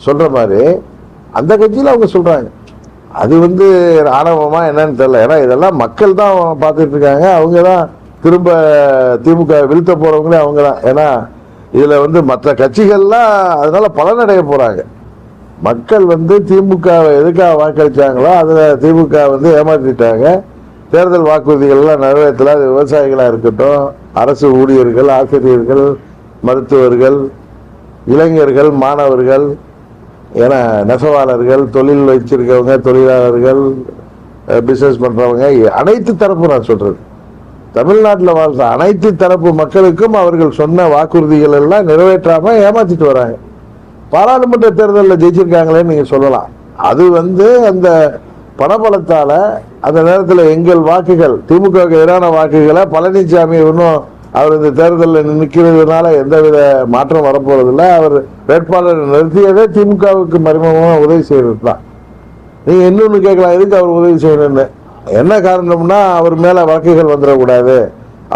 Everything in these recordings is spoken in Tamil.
சொல்கிற மாதிரி அந்த கட்சியில் அவங்க சொல்கிறாங்க அது வந்து ஆணவமாக என்னன்னு தெரியல. ஏன்னா இதெல்லாம் மக்கள் தான் பார்த்துட்டு இருக்காங்க அவங்க தான் திரும்ப திமுக வீழ்த்த போகிறவங்களே அவங்க தான் ஏன்னா இதில் வந்து மற்ற கட்சிகள்லாம் அதனால பலனடைய போகிறாங்க மக்கள் வந்து திமுகவை எதுக்காக வாக்களிச்சாங்களோ அதில் திமுக வந்து ஏமாற்றிட்டாங்க தேர்தல் வாக்குறுதிகள்லாம் நிறைவேற்றல அது விவசாயிகளாக இருக்கட்டும் அரசு ஊழியர்கள் ஆசிரியர்கள் மருத்துவர்கள் இளைஞர்கள் மாணவர்கள் ஏன்னா நெசவாளர்கள் தொழில் வச்சிருக்கவங்க தொழிலாளர்கள் பிஸ்னஸ் பண்ணுறவங்க அனைத்து தரப்பு நான் சொல்கிறது தமிழ்நாட்டில் வாழ்ற அனைத்து தரப்பு மக்களுக்கும் அவர்கள் சொன்ன வாக்குறுதிகள் எல்லாம் நிறைவேற்றாமல் ஏமாற்றிட்டு வராங்க. பாராளுமன்ற தேர்தலில் ஜெயிச்சிருக்காங்களேன்னு நீங்கள் சொல்லலாம். அது வந்து அந்த பணபலத்தால் அந்த நேரத்தில் எங்கள் வாக்குகள் திமுகவுக்கு எதிரான வாக்குகளை பழனிசாமி இன்னும் அவர் இந்த தேர்தலில் நிற்கிறதுனால எந்தவித மாற்றம் வரப்போறதில்லை. அவர் வேட்பாளரை நிறுத்தியதே திமுகவுக்கு மறைமுகமாக உதவி செய்யறது தான் நீங்கள் இன்னொன்று கேட்கலாம் எதுக்கு அவர் உதவி செய்யணும்னு? என்ன காரணம்னா அவர் மேலே வழக்குகள் வந்துடக்கூடாது.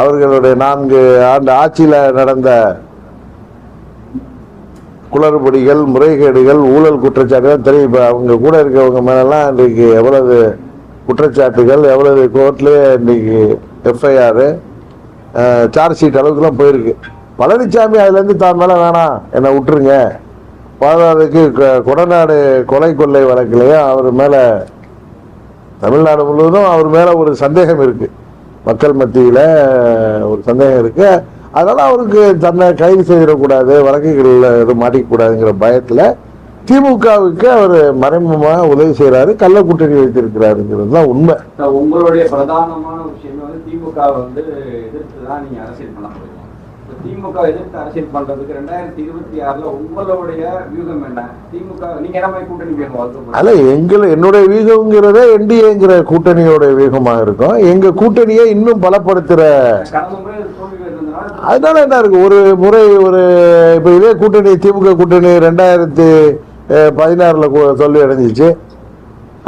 அவர்களுடைய நான்கு ஆண்டு ஆட்சியில் நடந்த குளறுபடிகள் முறைகேடுகள் ஊழல் குற்றச்சாட்டுகள் தெரியும். இப்போ அவங்க கூட இருக்கவங்க மேலெல்லாம் இன்றைக்கு எவ்வளவு குற்றச்சாட்டுகள் எவ்வளவு கோர்ட்லேயே இன்றைக்கி எஃப்ஐஆர் சார்ஜ் ஷீட் அளவுக்குலாம் போயிருக்கு. பழனிசாமி அதுலேருந்து தான் மேலே வேணாம் என்னை விட்டுருங்க. பாதாதுக்கு கொடநாடு கொலை கொள்ளை வழக்கிலையும் அவர் மேலே தமிழ்நாடு முழுவதும் அவர் மேலே ஒரு சந்தேகம் இருக்குது மக்கள் மத்தியில் ஒரு சந்தேகம் இருக்குது அதனால் அவருக்கு தன்னை கைது செய்திடக்கூடாது வழக்குகளில் எதுவும் மாட்டிக்கக்கூடாதுங்கிற பயத்தில் திமுகவுக்கு அவர் மறைமுகமாக உதவி செய்கிறாரு கள்ள கூட்டணி வைத்திருக்கிறாருங்கிறது தான் உண்மை. உங்களுடைய பிரதானமான விஷயம் வந்து திமுக வந்து எதிர்த்து தான் நீங்க அரசியல் பண்ண இப்ப திமுக எதிர்த்து அரசியல் பண்றதுக்கு ரெண்டாயிரத்தி இருபத்தி ஆறுல உங்களுடைய வியூகம் என்ன? திமுக நீங்க என்ன மாதிரி கூட்டணி அல்ல எங்களை என்னுடைய வீகம்ங்கிறதே என்டிஏங்கிற கூட்டணியோட வீகமாக இருக்கும். எங்க கூட்டணியை இன்னும் பலப்படுத்துற அதனால என்ன இருக்கு? ஒரு முறை ஒரு இப்ப இதே கூட்டணி திமுக கூட்டணி ரெண்டாயிரத்தி பதினாறில் தோல்வி அடைஞ்சிச்சு.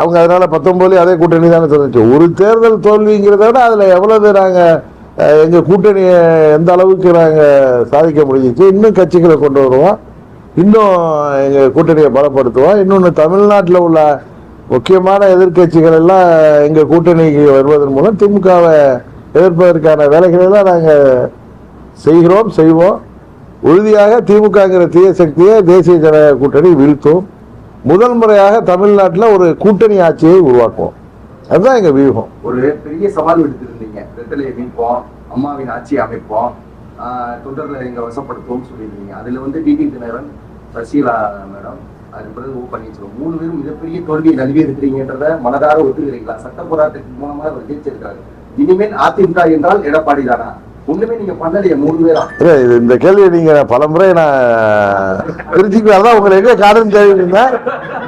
அவங்க அதனால் பத்தொம்போதுலேயும் அதே கூட்டணி தானே சொல்லிச்சு ஒரு தேர்தல் தோல்விங்கிறத விட அதில் எவ்வளவு நாங்கள் எங்கள் கூட்டணியை எந்த அளவுக்கு நாங்கள் சாதிக்க முடிஞ்சிச்சு இன்னும் கட்சிகளை கொண்டு வருவோம். இன்னும் எங்கள் கூட்டணியை பலப்படுத்துவோம். இன்னொன்று தமிழ்நாட்டில் உள்ள முக்கியமான எதிர்க்கட்சிகள் எல்லாம் எங்கள் கூட்டணிக்கு வருவதன் மூலம் திமுகவை எதிர்ப்பதற்கான வேலைகளை எல்லாம் நாங்கள் செய்கிறோம் செய்வோம். உறுதியாக திமுகங்கிற தீய சக்தியை தேசிய ஜனநாயக கூட்டணி வீழ்த்தும். முதல் முறையாக தமிழ்நாட்டில் ஒரு கூட்டணி ஆட்சியை உருவாக்குவோம். அதுதான் எங்க வியூகம். ஒரு பெரிய சவால் விடுத்திருந்தீங்க. ரெட்டலையை மீட்போம் அம்மாவின் ஆட்சி அமைப்போம் ஆஹ் தொண்டர்களை எங்க வசப்படுத்துவோம் சொல்லியிருந்தீங்க. அதுல வந்து டிடி தினகரன் சசிகலா மேடம் அது பிறகு ஓ பன்னீர்செல்வம் மூணு பேரும் மிகப்பெரிய தோல்வியை நல்வி இருக்கிறீங்கன்றத மனதார ஒத்துக்கிறீங்களா? சட்ட போராட்டத்தின் மூலமாக அவர் ஜெயிச்சிருக்காரு. இனிமேல் அதிமுக என்றால் எடப்பாடி தானா? இது இந்த கேள்வியை நீங்க பல முறை நான் திருச்சிக்கு அதான் உங்களை எங்க காரணம் தெரியுதுன்னா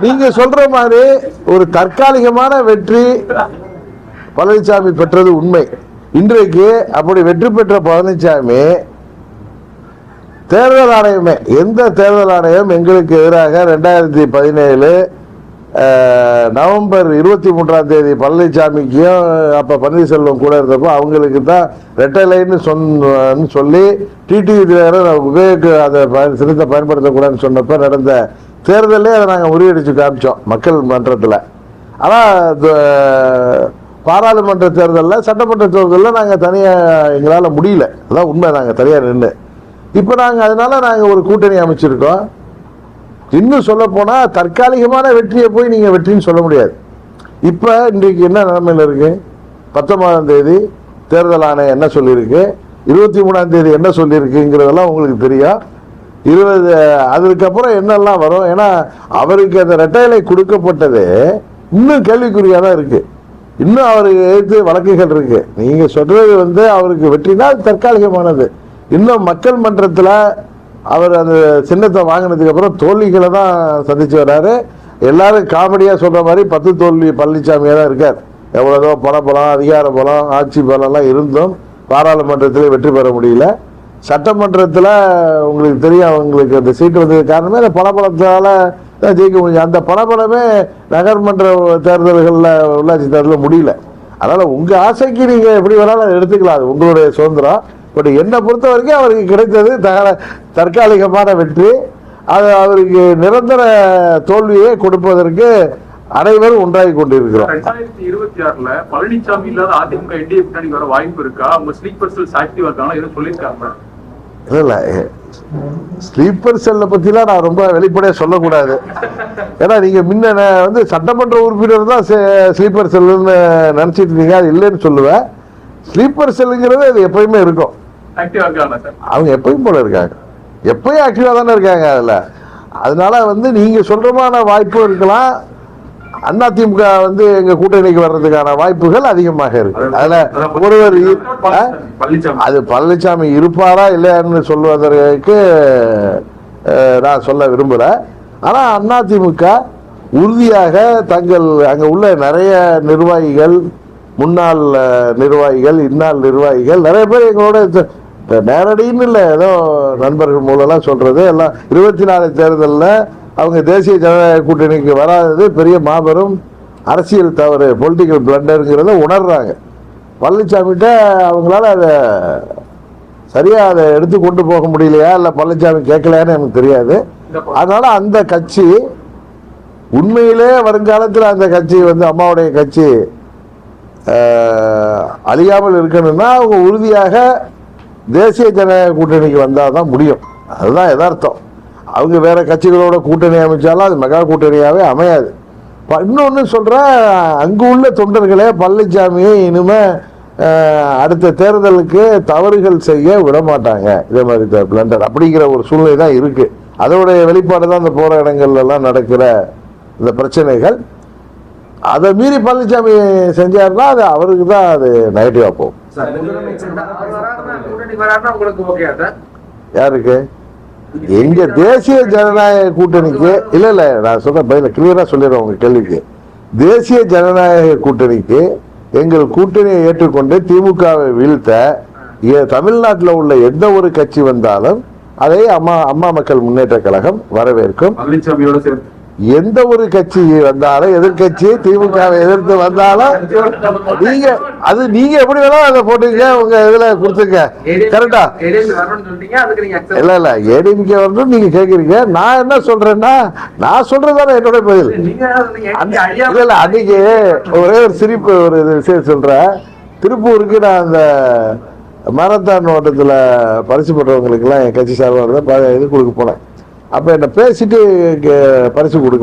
நீங்க சொல்ற மாதிரி ஒரு தற்காலிகமான வெற்றி பழனிசாமி பெற்றது உண்மை. இன்றைக்கு அப்படி வெற்றி பெற்ற பழனிசாமி தேர்தல் ஆணையமே எந்த தேர்தல் ஆணையம் எங்களுக்கு எதிராக ரெண்டாயிரத்தி பதினேழு நவம்பர் இருபத்தி மூன்றாம் தேதி பழனிசாமிக்கும் அப்போ பன்னீர்செல்வம் கூட இருந்தப்போ அவங்களுக்கு தான் ரெட்டலைன்னு சொன்னு சொல்லி டிடிவி உபயோக அதை பயன் சின்னத்தை பயன்படுத்தக்கூடாதுன்னு சொன்னப்போ நடந்த தேர்தலே அதை நாங்கள் முறியடிச்சு காமிச்சோம் மக்கள் மன்றத்தில். ஆனால் பாராளுமன்ற தேர்தலில் சட்டமன்ற தேர்தலில் நாங்கள் தனியாக எங்களால் முடியல. அதான் உண்மை நாங்கள் தனியாக நின்று இப்போ நாங்கள் அதனால நாங்கள் ஒரு கூட்டணி அமைச்சிருக்கோம். இன்னும் சொல்ல போனால் தற்காலிகமான வெற்றியை போய் நீங்கள் வெற்றின்னு சொல்ல முடியாது. இப்போ இன்றைக்கு என்ன நிலைமையில் இருக்குது பத்தொன்பதாம் தேதி தேர்தல் ஆணையம் என்ன சொல்லியிருக்கு? இருபத்தி மூணாம் தேதி என்ன சொல்லியிருக்குங்கிறதெல்லாம் உங்களுக்கு தெரியும் இருபது அதுக்கப்புறம் என்னெல்லாம் வரும்? ஏன்னா அவருக்கு அந்த ரெட்டையலை கொடுக்கப்பட்டது இன்னும் கேள்விக்குறியாக தான் இருக்குது இன்னும் அவருக்கு எழுத்து வழக்குகள் இருக்குது நீங்கள் சொல்கிறது வந்து அவருக்கு வெற்றினா தற்காலிகமானது. இன்னும் மக்கள் மன்றத்தில் அவர் அந்த சின்னத்தை வாங்கினதுக்கப்புறம் தோல்விகளை தான் சந்தித்து வர்றாரு. எல்லாரும் காமெடியாக சொல்கிற மாதிரி பத்து தோல்வி பழனிசாமியாக தான் இருக்கார். எவ்வளோதோ பணபலம் அதிகார பலம் ஆட்சி பலம்லாம் இருந்தும் பாராளுமன்றத்தில் வெற்றி பெற முடியல. சட்டமன்றத்தில் உங்களுக்கு தெரியும் அவங்களுக்கு அந்த சீட்டு வந்தது காரணமே அந்த பணபலத்தால தான் ஜெயிக்க முடியும் அந்த பணபலமே நகர்மன்ற தேர்தல்களில் உள்ளாட்சி தேர்தலில் முடியல. அதனால் உங்கள் ஆசைக்கு நீங்கள் எப்படி வேணாலும் எடுத்துக்கலாம். அது உங்களுடைய சுதந்திரம். பட் என்னை பொறுத்த வரைக்கும் அவருக்கு கிடைத்தது தக- தற்காலிகமான வெற்றி. அது அவருக்கு நிரந்தர தோல்வியை கொடுப்பதற்கு அனைவரும் ஒன்றாகி கொண்டிருக்கிறோம். ரெண்டாயிரத்தி இருபத்தி ஆறுல பழனிசாமி இல்லாத அதிமுக என்டிஏ பின்னாடி வர வாய்ப்பு இருக்கா? அவங்க ஸ்லீப்பர் செல்ஸ் ஆக்டிவா இருக்காங்க எதுவும் சொல்லியிருக்காங்க இல்ல ஸ்லீப்பர் செல்லை பத்திலாம் நான் ரொம்ப வெளிப்படையா சொல்லக்கூடாது. ஏன்னா நீங்க முன்ன வந்து சட்டமன்ற உறுப்பினர் தான் ஸ்லீப்பர் செல்லுன்னு நினைச்சிட்டு இருந்தீங்க. அது இல்லைன்னு சொல்லுவேன். ஸ்லீப்பர் செல்லுங்கிறது அது எப்பயுமே இருக்கும். இருக்காங்க அவங்க எப்பயும் போல இருக்காங்க. எப்பயும் ஆக்டிவா தானே இருக்காங்க அதுல. அதனால வந்து நீங்க சொல்றமான வாய்ப்பு இருக்கலாம். அதிமுக வந்து எங்க கூட்டணிக்கு வர்றதுக்கான வாய்ப்புகள் அதிகமாக இருக்கு. அதுல ஒருவர் அது பழனிசாமி இருப்பாரா இல்லையான்னு சொல்வதற்கு நான் சொல்ல விரும்புகிறேன் ஆனால் அதிமுக உறுதியாக தங்கள் அங்கே உள்ள நிறைய நிர்வாகிகள் முன்னாள் நிர்வாகிகள் இந்நாள் நிர்வாகிகள் நிறைய பேர் எங்களோட நேரடின்னு இல்லை ஏதோ நண்பர்கள் மூலம்லாம் சொல்றது. எல்லாம் இருபத்தி நாலு தேர்தலில் அவங்க தேசிய ஜனநாயக கூட்டணிக்கு வராதது பெரிய மாபெரும் அரசியல் தவறு பொலிட்டிக்கல் பிளண்டருங்கிறத உணர்றாங்க. பழனிசாமிகிட்ட அவங்களால அதை சரியா அதை எடுத்து கொண்டு போக முடியலையா இல்லை பழனிசாமி கேட்கலையான்னு எனக்கு தெரியாது. அதனால அந்த கட்சி உண்மையிலே வருங்காலத்தில் அந்த கட்சி வந்து அம்மாவுடைய கட்சி அழியாமல் இருக்கணும்னா அவங்க உறுதியாக தேசிய ஜனநாயக கூட்டணிக்கு வந்தால் தான் முடியும். அதுதான் யதார்த்தம். அவங்க வேறு கட்சிகளோட கூட்டணி அமைச்சாலும் அது மெகா கூட்டணியாகவே அமையாது. இன்னொன்று சொல்கிறேன் சொல்றேன் அங்கு உள்ள தொண்டர்களே பழனிசாமியை இனிமே அடுத்த தேர்தலுக்கு தவறுகள் செய்ய விட மாட்டாங்க இதே மாதிரி பிளண்டர் அப்படிங்கிற ஒரு சூழ்நிலை தான் இருக்குது அதோடைய வெளிப்பாடு தான் இந்த போகிற இடங்கள்லாம் நடக்கிற இந்த பிரச்சனைகள். அதை மீறி பழனிசாமி செஞ்சார்னா அது அவருக்கு தான் அது நெகட்டிவாக போகும். யாருக்கு? எங்க தேசிய ஜனநாயக கூட்டணிக்கு? இல்ல இல்ல நான் சொல்ற பதில கிளியரா சொல்லிடுறேன் உங்க கேள்விக்கு. தேசிய ஜனநாயக கூட்டணிக்கு எங்கள் கூட்டணியை ஏற்றுக்கொண்டு திமுகவை வீழ்த்த தமிழ்நாட்டுல உள்ள எந்த ஒரு கட்சி வந்தாலும் அதை அம்மா அம்மா மக்கள் முன்னேற்ற கழகம் வரவேற்கும். பழனிசாமியோட சேர்த்து எந்த ஒரு கட்சி வந்தாலும் எதிர்கட்சி திமுக எதிர்த்து வந்தாலும் நீங்க அது நீங்க எப்படி வேணாலும் அதை போட்டுங்க உங்க இதுல கொடுத்துங்க கரெக்டா நீங்க இல்ல இல்ல ஏடிஎம்கே வரணும் நீங்க கேக்குறீங்க நான் என்ன சொல்றேன்னா நான் சொல்றதுதானே என்னோட பதில். இல்ல இல்ல அன்னைக்கு ஒரே ஒரு சிரிப்பு ஒரு விஷயம் சொல்றேன். திருப்பூருக்கு நான் அந்த மாரத்தான் ஓட்டத்தில் பரிசு பெற்றவங்களுக்கெல்லாம் என் கட்சி சார்பாக இருந்தா இது கொடுக்க போனேன். அப்போ என்னை பேசிட்டு பரிசு கொடுக்கல